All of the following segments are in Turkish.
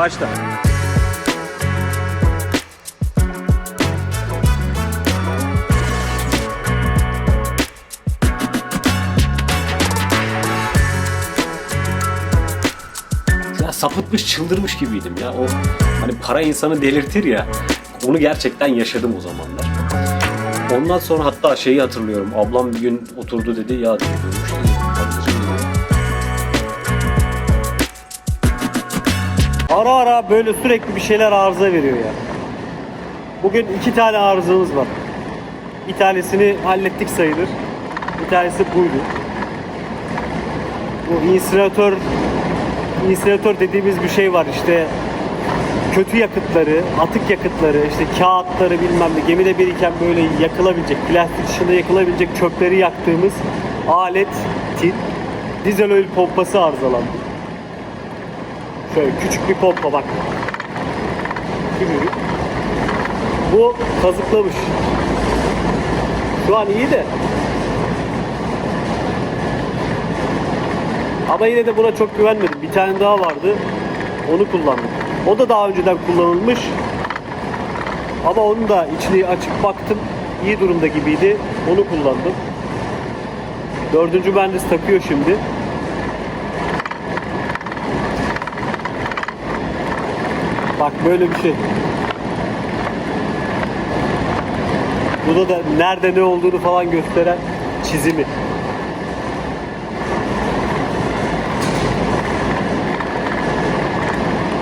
Başla. Ya sapıtmış, çıldırmış gibiydim ya. O hani para insanı delirtir ya. Onu gerçekten yaşadım o zamanlar. Ondan sonra hatta şeyi hatırlıyorum. Ablam bir gün oturdu dedi ya dedi, Ara ara böyle sürekli bir şeyler arıza veriyor ya. Bugün iki tane arızamız var. Bir tanesini hallettik sayılır. Bir tanesi buydu. Bu insinatör insinatör dediğimiz bir şey var işte kötü yakıtları, atık yakıtları, işte kağıtları bilmem ne gemide biriken böyle yakılabilecek, plastik dışında yakılabilecek çöpleri yaktığımız aletin dizel oil pompası arızalandı. Şöyle küçük bir pompa bak. Küçücük. Bu kazıklamış. Şu an iyi de. Ama yine de buna çok güvenmedim. Bir tane daha vardı. Onu kullandım. O da daha önceden kullanılmış. Ama onun da içini açıp baktım. iyi durumda gibiydi. Onu kullandım. Dördüncü mühendis takıyor şimdi. Bak böyle bir şey. Burada da nerede ne olduğunu falan gösteren çizimi.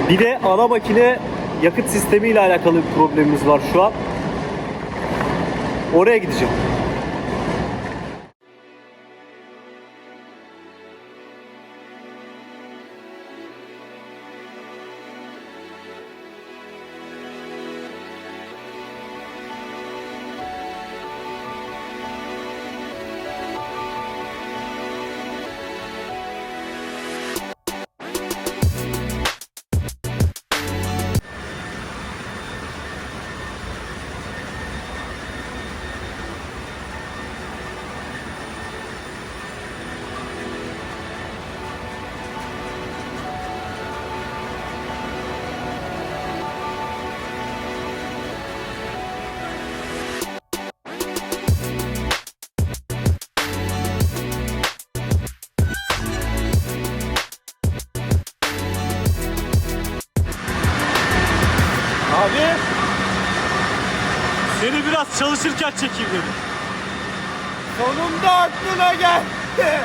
Bir de ana makine yakıt sistemi ile alakalı bir problemimiz var şu an. Oraya gideceğim. Çalışırken çekeyim dedim. Sonunda aklına geldi.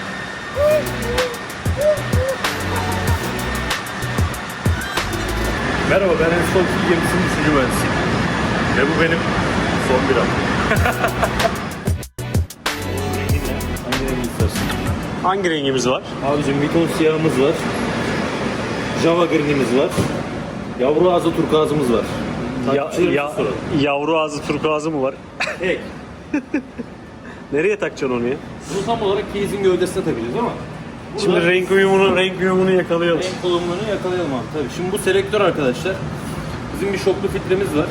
Merhaba ben en son gemisinin üçüncü mühendisiyim. Ve bu benim son biram. Hangi rengi istersin? Hangi rengimiz var? Abicim Viton siyahımız var. Java green'imiz var. Yavru ağzı turkuazımız var. Ya, ya, soralım. yavru ağzı turkuazı mı var? Tek. Nereye takacaksın onu ya? Bunu tam olarak keyizin gövdesine takacağız ama Şimdi burada renk uyumunu, renk uyumunu yakalayalım. renk olumlarını yakalayalım abi. Tabii. Şimdi bu selektör arkadaşlar. Bizim bir şoklu filtremiz var.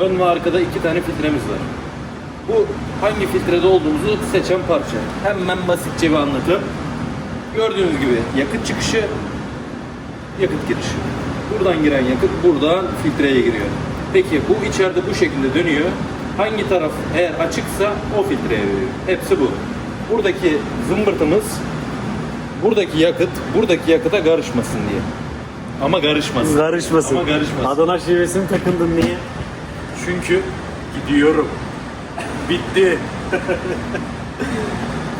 Ön ve arkada iki tane filtremiz var. Bu hangi filtrede olduğumuzu seçen parça. Hemen basitçe bir anlatım. Gördüğünüz gibi yakıt çıkışı, yakıt girişi. Buradan giren yakıt buradan filtreye giriyor. Peki bu içeride bu şekilde dönüyor. Hangi taraf eğer açıksa o filtreye veriyor. Hepsi bu. Buradaki zımbırtımız buradaki yakıt buradaki yakıta karışmasın diye. Ama karışmasın. Karışmasın. Ama karışmasın. Adana şivesini takındın niye? Çünkü gidiyorum. Bitti.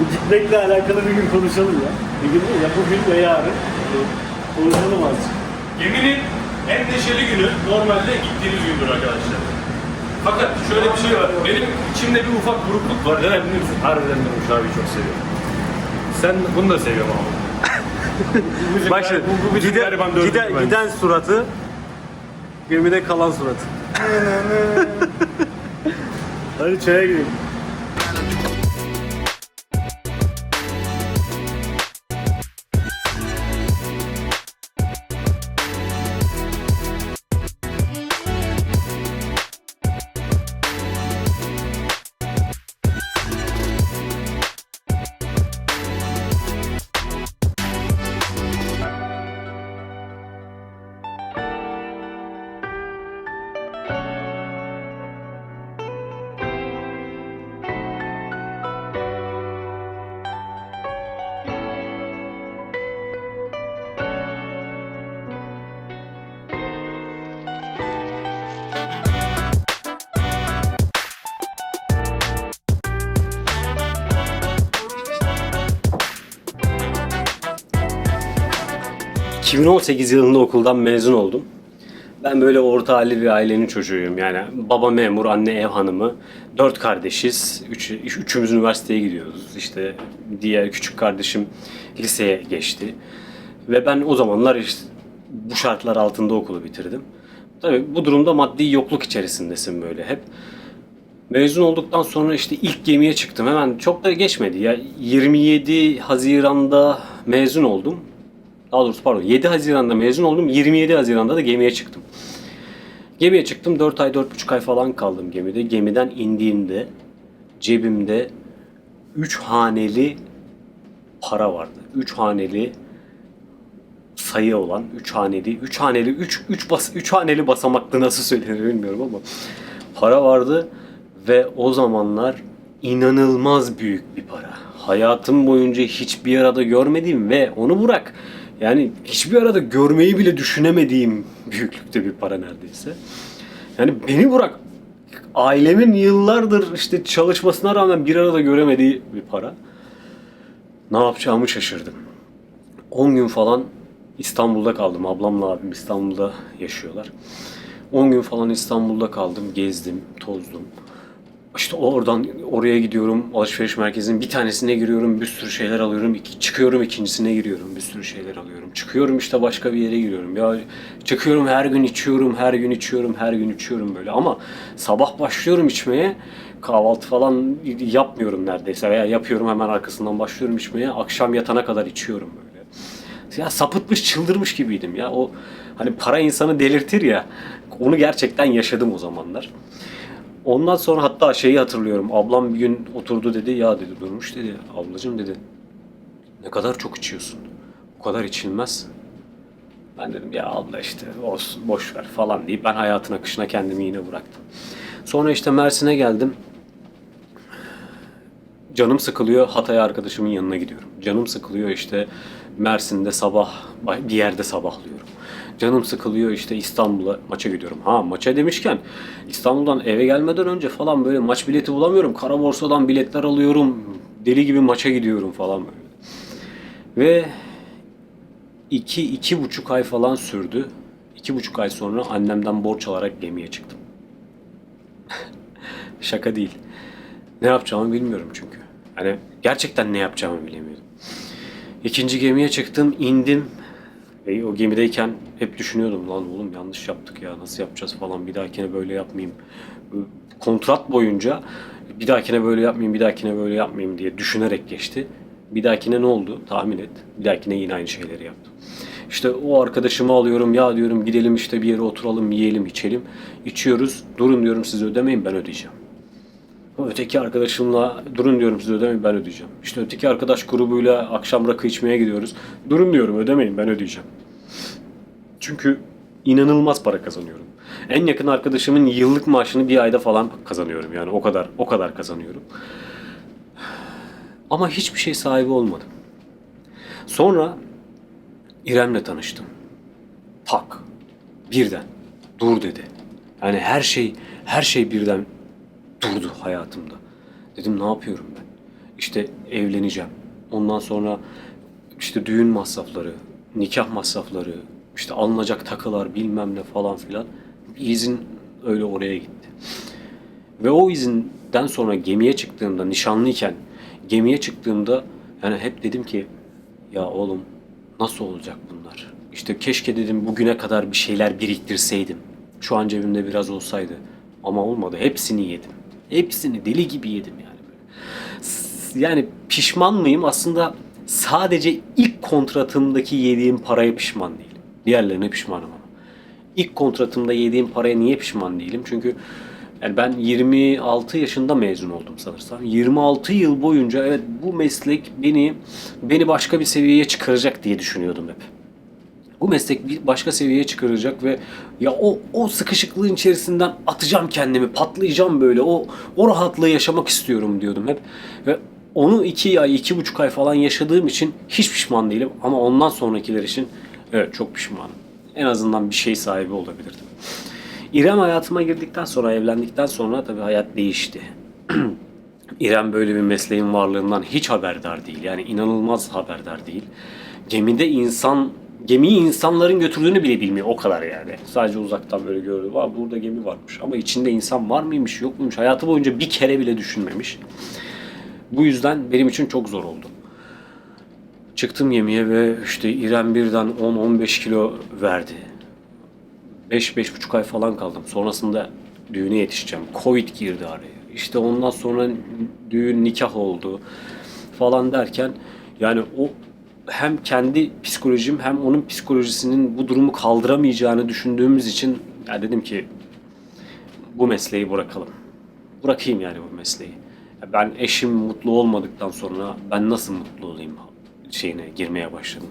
Bu gitmekle alakalı bir gün konuşalım ya. Bir gün değil ya bugün ve yarın konuşalım azıcık. Geminin en neşeli günü normalde gittiğiniz gündür arkadaşlar. Fakat şöyle bir şey var. Benim içimde bir ufak burukluk var. Neden biliyor musun? Harbiden ben abiyi çok seviyorum. Sen bunu da seviyorum bizim Bak gar- şimdi bu, bu bizim gide- gariban dördüncü gide- mühendis. giden suratı gemide kalan suratı. Hadi çaya gidelim. 2018 yılında okuldan mezun oldum. Ben böyle orta halli bir ailenin çocuğuyum. Yani baba memur, anne ev hanımı. Dört kardeşiz. Üç, üçümüz üniversiteye gidiyoruz. İşte diğer küçük kardeşim liseye geçti. Ve ben o zamanlar işte bu şartlar altında okulu bitirdim. Tabii bu durumda maddi yokluk içerisindesin böyle hep. Mezun olduktan sonra işte ilk gemiye çıktım. Hemen çok da geçmedi ya. 27 Haziran'da mezun oldum. Daha doğrusu pardon 7 Haziran'da mezun oldum. 27 Haziran'da da gemiye çıktım. Gemiye çıktım. 4 ay 4,5 ay falan kaldım gemide. Gemiden indiğimde cebimde 3 haneli para vardı. 3 haneli sayı olan 3 haneli 3 haneli 3 3 bas 3 haneli basamaklı nasıl söylenir bilmiyorum ama para vardı ve o zamanlar inanılmaz büyük bir para. Hayatım boyunca hiçbir arada görmediğim ve onu bırak yani hiçbir arada görmeyi bile düşünemediğim büyüklükte bir para neredeyse. Yani beni bırak ailemin yıllardır işte çalışmasına rağmen bir arada göremediği bir para. Ne yapacağımı şaşırdım. 10 gün falan İstanbul'da kaldım. Ablamla abim İstanbul'da yaşıyorlar. 10 gün falan İstanbul'da kaldım. Gezdim, tozdum. İşte oradan oraya gidiyorum. Alışveriş merkezinin bir tanesine giriyorum. Bir sürü şeyler alıyorum. İki, çıkıyorum ikincisine giriyorum. Bir sürü şeyler alıyorum. Çıkıyorum işte başka bir yere giriyorum. Ya çıkıyorum her gün içiyorum. Her gün içiyorum. Her gün içiyorum böyle. Ama sabah başlıyorum içmeye. Kahvaltı falan yapmıyorum neredeyse. Veya yapıyorum hemen arkasından başlıyorum içmeye. Akşam yatana kadar içiyorum böyle. Ya sapıtmış, çıldırmış gibiydim ya. O hani para insanı delirtir ya. Onu gerçekten yaşadım o zamanlar. Ondan sonra hatta şeyi hatırlıyorum. Ablam bir gün oturdu dedi ya dedi durmuş dedi. Ablacığım dedi. Ne kadar çok içiyorsun. Bu kadar içilmez. Ben dedim ya abla işte olsun boş ver falan deyip ben hayatın akışına kendimi yine bıraktım. Sonra işte Mersin'e geldim. Canım sıkılıyor Hatay arkadaşımın yanına gidiyorum. Canım sıkılıyor işte Mersin'de sabah bir yerde sabahlıyorum. Canım sıkılıyor işte İstanbul'a maça gidiyorum. Ha maça demişken İstanbul'dan eve gelmeden önce falan böyle maç bileti bulamıyorum. Kara borsadan biletler alıyorum. Deli gibi maça gidiyorum falan böyle. Ve iki, iki buçuk ay falan sürdü. İki buçuk ay sonra annemden borç alarak gemiye çıktım. Şaka değil. Ne yapacağımı bilmiyorum çünkü. Hani gerçekten ne yapacağımı bilemiyordum. İkinci gemiye çıktım, indim. Ve o gemideyken hep düşünüyordum lan oğlum yanlış yaptık ya nasıl yapacağız falan bir dahakine böyle yapmayayım. Kontrat boyunca bir dahakine böyle yapmayayım, bir dahakine böyle yapmayayım diye düşünerek geçti. Bir dahakine ne oldu? Tahmin et. Bir dahakine yine aynı şeyleri yaptım. İşte o arkadaşımı alıyorum ya diyorum gidelim işte bir yere oturalım yiyelim içelim. İçiyoruz. Durun diyorum siz ödemeyin ben ödeyeceğim. Öteki arkadaşımla durun diyorum siz ödemeyin ben ödeyeceğim. İşte öteki arkadaş grubuyla akşam rakı içmeye gidiyoruz. Durun diyorum ödemeyin ben ödeyeceğim. Çünkü inanılmaz para kazanıyorum. En yakın arkadaşımın yıllık maaşını bir ayda falan kazanıyorum yani o kadar o kadar kazanıyorum. Ama hiçbir şey sahibi olmadım. Sonra İrem'le tanıştım. Tak. Birden. Dur dedi. Yani her şey her şey birden durdu hayatımda. Dedim ne yapıyorum ben? İşte evleneceğim. Ondan sonra işte düğün masrafları, nikah masrafları, işte alınacak takılar bilmem ne falan filan. İzin öyle oraya gitti. Ve o izinden sonra gemiye çıktığımda, nişanlıyken gemiye çıktığımda yani hep dedim ki ya oğlum nasıl olacak bunlar? İşte keşke dedim bugüne kadar bir şeyler biriktirseydim. Şu an cebimde biraz olsaydı. Ama olmadı. Hepsini yedim. Hepsini deli gibi yedim yani böyle. Yani pişman mıyım? Aslında sadece ilk kontratımdaki yediğim paraya pişman değilim. Diğerlerine pişmanım ama. İlk kontratımda yediğim paraya niye pişman değilim? Çünkü yani ben 26 yaşında mezun oldum sanırsam. 26 yıl boyunca evet bu meslek beni beni başka bir seviyeye çıkaracak diye düşünüyordum hep bu meslek bir başka seviyeye çıkaracak ve ya o o sıkışıklığın içerisinden atacağım kendimi, patlayacağım böyle. O o rahatlığı yaşamak istiyorum diyordum hep. Ve onu iki ay, iki buçuk ay falan yaşadığım için hiç pişman değilim. Ama ondan sonrakiler için evet çok pişmanım. En azından bir şey sahibi olabilirdim. İrem hayatıma girdikten sonra, evlendikten sonra tabii hayat değişti. İrem böyle bir mesleğin varlığından hiç haberdar değil. Yani inanılmaz haberdar değil. Gemide insan gemiyi insanların götürdüğünü bile bilmiyor o kadar yani. Sadece uzaktan böyle gördü. Var burada gemi varmış ama içinde insan var mıymış yok muymuş hayatı boyunca bir kere bile düşünmemiş. Bu yüzden benim için çok zor oldu. Çıktım yemeğe ve işte İrem birden 10-15 kilo verdi. 5-5,5 ay falan kaldım. Sonrasında düğüne yetişeceğim. Covid girdi araya. İşte ondan sonra düğün nikah oldu falan derken yani o hem kendi psikolojim hem onun psikolojisinin bu durumu kaldıramayacağını düşündüğümüz için ya dedim ki bu mesleği bırakalım. Bırakayım yani bu mesleği. Ben eşim mutlu olmadıktan sonra ben nasıl mutlu olayım şeyine girmeye başladım.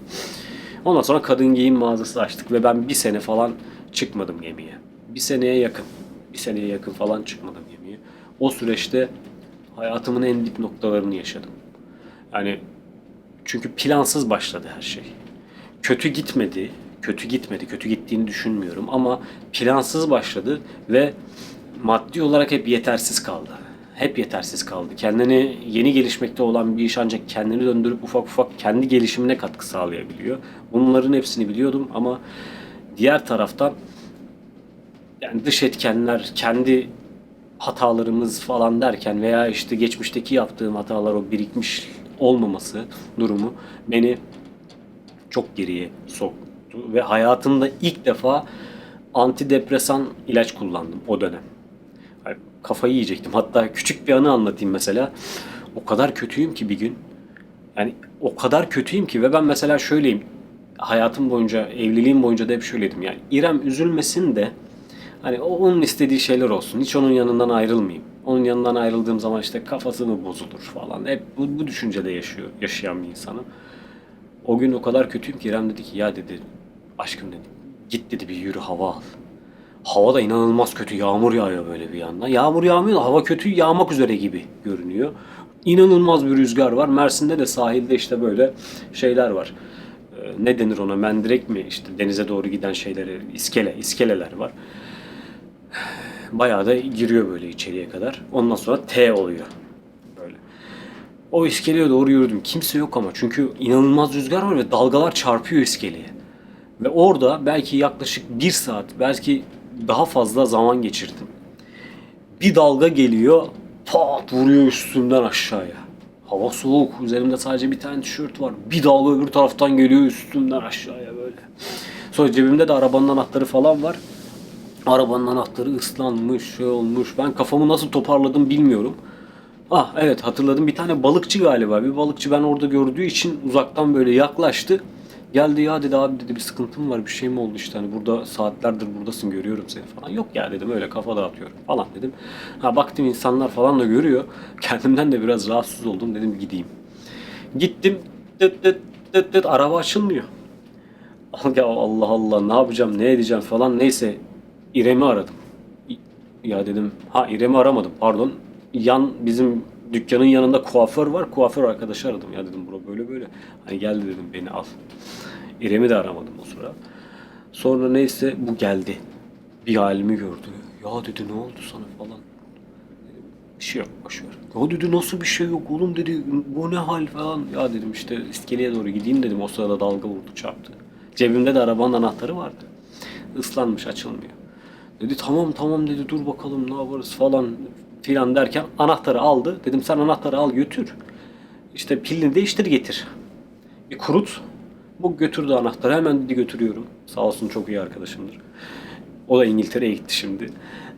Ondan sonra kadın giyim mağazası açtık ve ben bir sene falan çıkmadım gemiye. Bir seneye yakın. Bir seneye yakın falan çıkmadım gemiye. O süreçte hayatımın en dip noktalarını yaşadım. Yani çünkü plansız başladı her şey. Kötü gitmedi, kötü gitmedi, kötü gittiğini düşünmüyorum ama plansız başladı ve maddi olarak hep yetersiz kaldı. Hep yetersiz kaldı. Kendini yeni gelişmekte olan bir iş ancak kendini döndürüp ufak ufak kendi gelişimine katkı sağlayabiliyor. Bunların hepsini biliyordum ama diğer taraftan yani dış etkenler, kendi hatalarımız falan derken veya işte geçmişteki yaptığım hatalar o birikmiş olmaması durumu beni çok geriye soktu ve hayatımda ilk defa antidepresan ilaç kullandım o dönem. Ay, Kafayı yiyecektim. Hatta küçük bir anı anlatayım mesela. O kadar kötüyüm ki bir gün. Yani o kadar kötüyüm ki ve ben mesela şöyleyim. Hayatım boyunca, evliliğim boyunca da hep şöyleydim. Yani İrem üzülmesin de hani onun istediği şeyler olsun. Hiç onun yanından ayrılmayayım. Onun yanından ayrıldığım zaman işte kafası mı bozulur falan. Hep bu, bu düşüncede yaşıyor, yaşayan bir insanım. O gün o kadar kötüyüm ki İrem dedi ki ya dedi aşkım dedi git dedi bir yürü hava al. Hava da inanılmaz kötü yağmur yağıyor böyle bir yandan. Yağmur yağmıyor da hava kötü yağmak üzere gibi görünüyor. İnanılmaz bir rüzgar var. Mersin'de de sahilde işte böyle şeyler var. Ee, ne denir ona mendirek mi işte denize doğru giden şeyleri iskele iskeleler var. Bayağı da giriyor böyle içeriye kadar. Ondan sonra T oluyor. Böyle. O iskeleye doğru yürüdüm. Kimse yok ama çünkü inanılmaz rüzgar var ve dalgalar çarpıyor iskeleye. Ve orada belki yaklaşık bir saat, belki daha fazla zaman geçirdim. Bir dalga geliyor, pat vuruyor üstümden aşağıya. Hava soğuk, üzerimde sadece bir tane tişört var. Bir dalga öbür taraftan geliyor üstümden aşağıya böyle. Sonra cebimde de arabanın anahtarı falan var. Arabanın anahtarı ıslanmış, şey olmuş. Ben kafamı nasıl toparladım bilmiyorum. Ah evet hatırladım. Bir tane balıkçı galiba. Bir balıkçı ben orada gördüğü için uzaktan böyle yaklaştı. Geldi ya dedi abi dedi bir sıkıntım var bir şey mi oldu işte hani burada saatlerdir buradasın görüyorum seni falan. Yok ya dedim öyle kafa dağıtıyorum falan dedim. Ha baktım insanlar falan da görüyor. Kendimden de biraz rahatsız oldum dedim gideyim. Gittim tıt tıt tıt tıt araba açılmıyor. Allah Allah ne yapacağım ne edeceğim falan neyse İrem'i aradım. Ya dedim ha İrem'i aramadım pardon. Yan bizim dükkanın yanında kuaför var. Kuaför arkadaşı aradım. Ya dedim bura böyle böyle. Hani geldi dedim beni al. İrem'i de aramadım o sıra. Sonra neyse bu geldi. Bir halimi gördü. Ya dedi ne oldu sana falan. Bir şey yok boşver. Ya dedi nasıl bir şey yok oğlum dedi. Bu ne hal falan. Ya dedim işte iskeleye doğru gideyim dedim. O sırada dalga vurdu çarptı. Cebimde de arabanın anahtarı vardı. Islanmış açılmıyor. Dedi tamam tamam dedi dur bakalım ne yaparız falan filan derken anahtarı aldı. Dedim sen anahtarı al götür. İşte pilini değiştir getir. Bir kurut. Bu götürdü anahtarı hemen dedi götürüyorum. Sağ olsun çok iyi arkadaşımdır. O da İngiltere'ye gitti şimdi.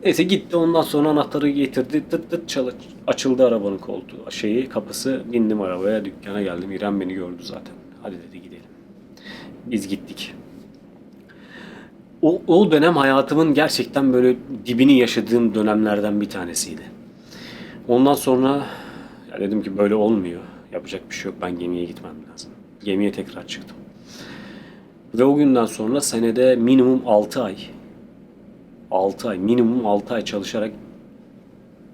Neyse gitti ondan sonra anahtarı getirdi. Tıt tıt çalı, açıldı arabanın koltuğu. Şeyi kapısı bindim arabaya dükkana geldim. İrem beni gördü zaten. Hadi dedi gidelim. Biz gittik. O, o dönem hayatımın gerçekten böyle dibini yaşadığım dönemlerden bir tanesiydi. Ondan sonra ya dedim ki böyle olmuyor. Yapacak bir şey yok. Ben gemiye gitmem lazım. Gemiye tekrar çıktım. Ve o günden sonra senede minimum 6 ay 6 ay, minimum 6 ay çalışarak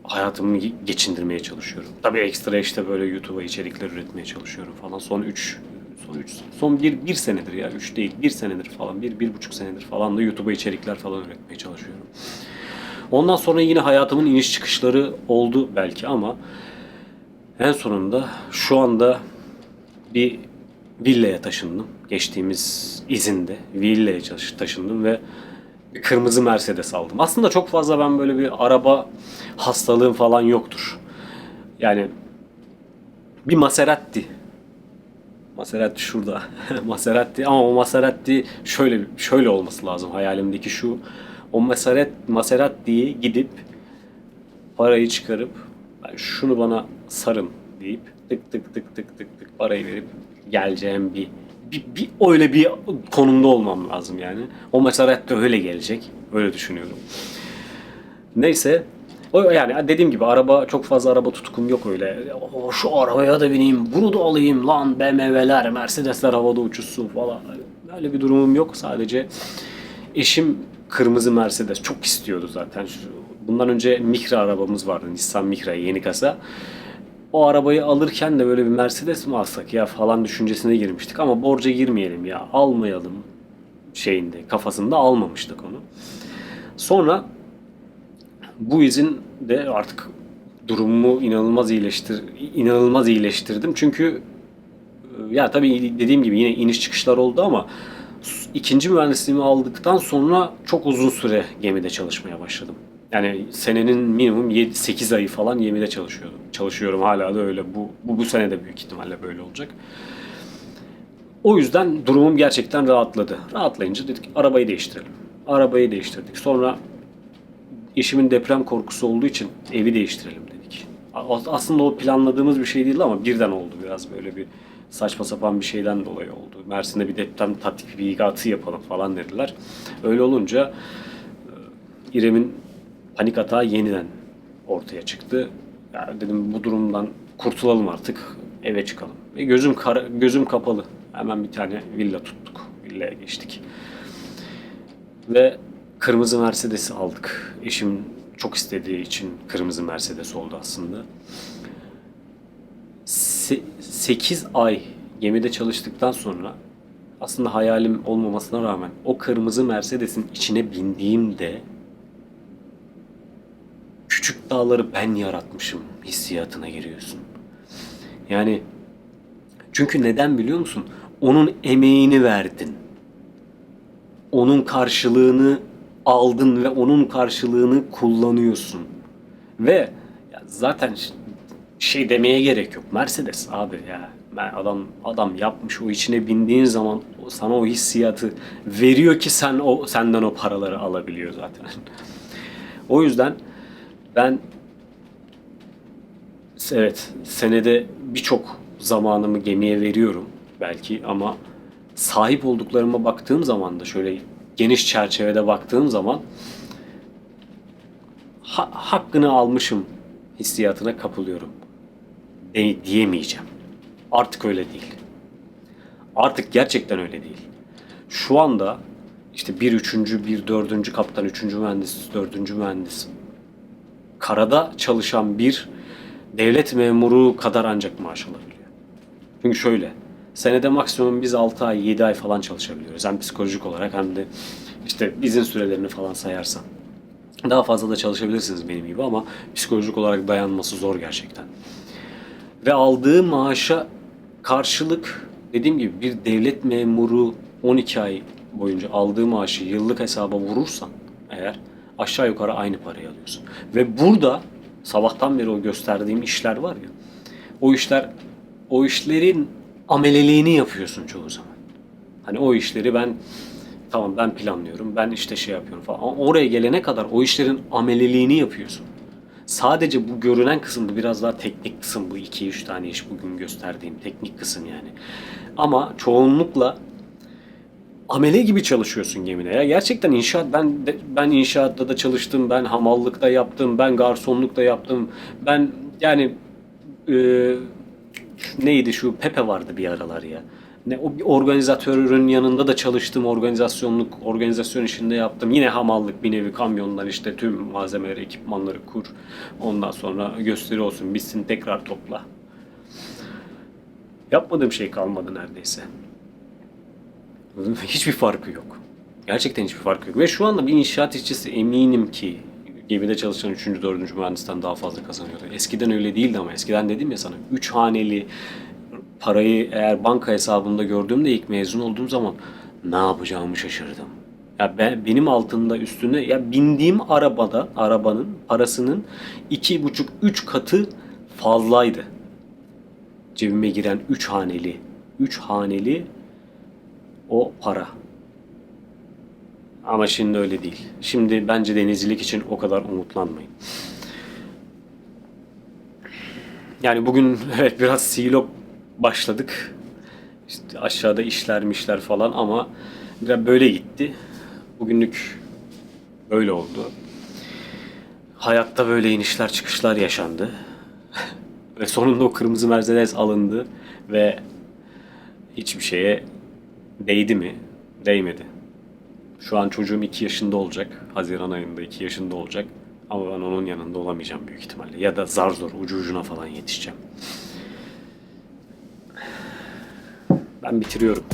hayatımı ge- geçindirmeye çalışıyorum. Tabii ekstra işte böyle YouTube'a içerikler üretmeye çalışıyorum falan. Son 3 son 3 son bir, bir senedir ya 3 değil bir senedir falan bir, bir buçuk senedir falan da YouTube'a içerikler falan üretmeye çalışıyorum. Ondan sonra yine hayatımın iniş çıkışları oldu belki ama en sonunda şu anda bir villaya taşındım. Geçtiğimiz izinde villaya taşındım ve bir kırmızı Mercedes aldım. Aslında çok fazla ben böyle bir araba hastalığım falan yoktur. Yani bir Maserati. Maserati şurada. Maserati ama o Maserati şöyle şöyle olması lazım. Hayalimdeki şu. O Maserati Maserati'yi gidip parayı çıkarıp "Ben şunu bana sarın deyip tık tık tık tık tık tık parayı verip geleceğim bir bir, bir öyle bir konumda olmam lazım yani. O Maserati öyle gelecek. Öyle düşünüyorum. Neyse o yani dediğim gibi araba çok fazla araba tutkum yok öyle. O, şu arabaya da bineyim, bunu da alayım lan BMW'ler, Mercedesler havada uçuşsun falan. Öyle bir durumum yok. Sadece eşim kırmızı Mercedes çok istiyordu zaten. Bundan önce Micra arabamız vardı. Nissan Micra yeni kasa. O arabayı alırken de böyle bir Mercedes mi alsak ya falan düşüncesine girmiştik ama borca girmeyelim ya almayalım şeyinde kafasında almamıştık onu. Sonra bu izin de artık durumumu inanılmaz iyileştir inanılmaz iyileştirdim. Çünkü e, ya tabii dediğim gibi yine iniş çıkışlar oldu ama ikinci mühendisliğimi aldıktan sonra çok uzun süre gemide çalışmaya başladım. Yani senenin minimum 8 ayı falan gemide çalışıyordum. Çalışıyorum hala da öyle. Bu, bu, bu sene de büyük ihtimalle böyle olacak. O yüzden durumum gerçekten rahatladı. Rahatlayınca dedik arabayı değiştirelim. Arabayı değiştirdik. Sonra eşimin deprem korkusu olduğu için evi değiştirelim dedik. Aslında o planladığımız bir şey değildi ama birden oldu biraz böyle bir saçma sapan bir şeyden dolayı oldu. Mersin'de bir deprem tatbikatı yapalım falan dediler. Öyle olunca e, İrem'in panik atağı yeniden ortaya çıktı. Ya dedim bu durumdan kurtulalım artık eve çıkalım. Ve gözüm kara, gözüm kapalı. Hemen bir tane villa tuttuk. Villaya geçtik. Ve kırmızı Mercedes'i aldık. Eşim çok istediği için kırmızı Mercedes oldu aslında. 8 ay gemide çalıştıktan sonra aslında hayalim olmamasına rağmen o kırmızı Mercedes'in içine bindiğimde küçük dağları ben yaratmışım hissiyatına giriyorsun. Yani çünkü neden biliyor musun? Onun emeğini verdin onun karşılığını aldın ve onun karşılığını kullanıyorsun. Ve ya zaten şey demeye gerek yok. Mercedes abi ya. Ben adam adam yapmış o içine bindiğin zaman sana o hissiyatı veriyor ki sen o senden o paraları alabiliyor zaten. o yüzden ben evet senede birçok zamanımı gemiye veriyorum belki ama sahip olduklarıma baktığım zaman da şöyle geniş çerçevede baktığım zaman ha- hakkını almışım hissiyatına kapılıyorum. De- diyemeyeceğim. Artık öyle değil. Artık gerçekten öyle değil. Şu anda işte bir üçüncü, bir dördüncü kaptan, üçüncü mühendis, dördüncü mühendis karada çalışan bir devlet memuru kadar ancak maaş alabiliyor. Çünkü şöyle, senede maksimum biz 6 ay, 7 ay falan çalışabiliyoruz. Hem psikolojik olarak hem de işte izin sürelerini falan sayarsan. Daha fazla da çalışabilirsiniz benim gibi ama psikolojik olarak dayanması zor gerçekten. Ve aldığı maaşa karşılık dediğim gibi bir devlet memuru 12 ay boyunca aldığı maaşı yıllık hesaba vurursan eğer aşağı yukarı aynı parayı alıyorsun. Ve burada sabahtan beri o gösterdiğim işler var ya o işler o işlerin ameleliğini yapıyorsun çoğu zaman. Hani o işleri ben tamam ben planlıyorum. Ben işte şey yapıyorum falan. Oraya gelene kadar o işlerin ameleliğini yapıyorsun. Sadece bu görünen kısım bu biraz daha teknik kısım bu 2-3 tane iş bugün gösterdiğim teknik kısım yani. Ama çoğunlukla amele gibi çalışıyorsun gemide ya. Gerçekten inşaat ben de, ben inşaatta da çalıştım, ben hamallıkta yaptım, ben garsonlukta yaptım. Ben yani e, neydi şu Pepe vardı bir aralar ya. Ne o bir organizatörün yanında da çalıştım. Organizasyonluk, organizasyon işinde yaptım. Yine hamallık bir nevi kamyonlar işte tüm malzemeleri, ekipmanları kur. Ondan sonra gösteri olsun, bitsin tekrar topla. Yapmadığım şey kalmadı neredeyse. Hiçbir farkı yok. Gerçekten hiçbir farkı yok. Ve şu anda bir inşaat işçisi eminim ki gemide çalışan 3. 4. mühendisten daha fazla kazanıyordu. Eskiden öyle değildi ama eskiden dedim ya sana 3 haneli parayı eğer banka hesabımda gördüğümde ilk mezun olduğum zaman ne yapacağımı şaşırdım. Ya ben, benim altında üstüne ya bindiğim arabada arabanın parasının iki buçuk üç katı fazlaydı. Cebime giren üç haneli, üç haneli o para. Ama şimdi öyle değil. Şimdi bence denizcilik için o kadar umutlanmayın. Yani bugün evet biraz silo başladık. İşte aşağıda işlermişler falan ama biraz böyle gitti. Bugünlük böyle oldu. Hayatta böyle inişler çıkışlar yaşandı. ve sonunda o kırmızı Mercedes alındı ve hiçbir şeye değdi mi? Değmedi. Şu an çocuğum 2 yaşında olacak. Haziran ayında 2 yaşında olacak. Ama ben onun yanında olamayacağım büyük ihtimalle. Ya da zar zor ucu ucuna falan yetişeceğim. Ben bitiriyorum.